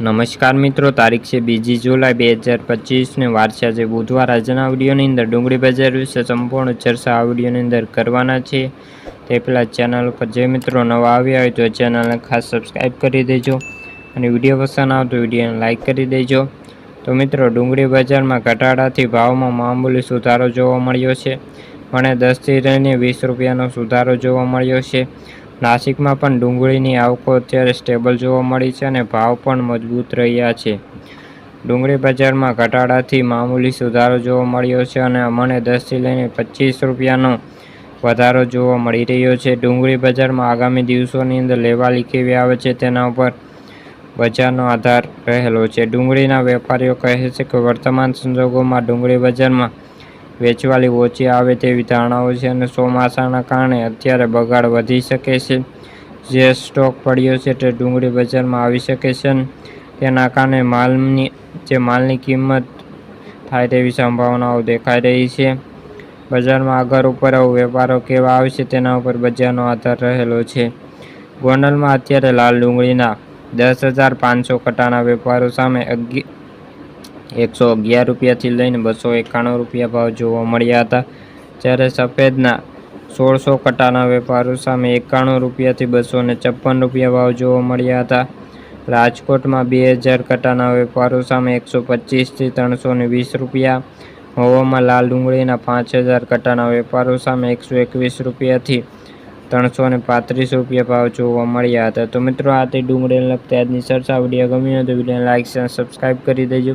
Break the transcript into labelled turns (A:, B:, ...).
A: નમસ્કાર મિત્રો, તારીખ છે બીજી જુલાઈ બે હજાર પચીસને વાર છે આજે બુધવાર. આજના વિડીયોની અંદર ડુંગળી બજાર વિશે સંપૂર્ણ ચર્ચા આ વિડીયોની અંદર કરવાના છે. તે પહેલાં ચેનલ ઉપર જે મિત્રો નવા આવ્યા હોય તો ચેનલને ખાસ સબસ્ક્રાઈબ કરી દેજો અને વીડિયો પસંદ આવે તો વિડીયોને લાઇક કરી દેજો. તો મિત્રો, ડુંગળી બજારમાં ઘટાડાથી ભાવમાં મામૂલી સુધારો જોવા મળ્યો છે. મને દસથી રહીને વીસ રૂપિયાનો સુધારો જોવા મળ્યો છે. નાસિકમાં પણ ડુંગળીની આવકો અત્યારે સ્ટેબલ જોવા મળી છે અને ભાવ પણ મજબૂત રહ્યા છે. ડુંગળી બજારમાં ઘટાડાથી મામૂલી સુધારો જોવા મળ્યો છે અને અમને દસથી લઈને પચીસ રૂપિયાનો વધારો જોવા મળી રહ્યો છે. ડુંગળી બજારમાં આગામી દિવસોની અંદર લેવાલી કેવી આવે છે તેના ઉપર બજારનો આધાર રહેલો છે. ડુંગળીના વેપારીઓ કહે છે કે વર્તમાન સંજોગોમાં ડુંગળી બજારમાં વેચવાલી ઓછી આવે તેવી ધારણાઓ છે અને ચોમાસાના કારણે અત્યારે બગાડ વધી શકે છે. જે સ્ટોક પડ્યો છે તે ડુંગળી બજારમાં આવી શકે છે તેના કારણે માલની, જે માલની કિંમત થાય તેવી સંભાવનાઓ દેખાઈ રહી છે. બજારમાં આગળ ઉપર વેપારો કેવા આવશે તેના ઉપર બજારનો આધાર રહેલો છે. ગોંડલમાં અત્યારે લાલ ડુંગળીના દસ હજાર પાંચસો કટાના વેપારો સામે એકસો અગિયાર રૂપિયાથી લઈને બસો એકાણું રૂપિયા ભાવ જોવા મળ્યા હતા. જ્યારે સફેદના સોળસો કટાના વેપારો સામે એકાણું રૂપિયાથી બસો ને છપ્પન રૂપિયા ભાવ જોવા મળ્યા હતા. રાજકોટમાં બે હજાર કટાના વેપારો સામે એકસો પચીસથી ત્રણસો ને વીસ રૂપિયા. મહુવામાં લાલ ડુંગળીના પાંચ હજાર કટાના વેપારો સામે એકસો એકવીસ રૂપિયાથી ત્રણસો ને પાંત્રીસ રૂપિયા ભાવ જોવા મળ્યા હતા. તો મિત્રો, આ તે ડુંગળીને લગતી આજની ચર્ચા વીડિયો ગમી હોય તો વિડીયોને લાઇક અને સબસ્ક્રાઈબ કરી દેજો.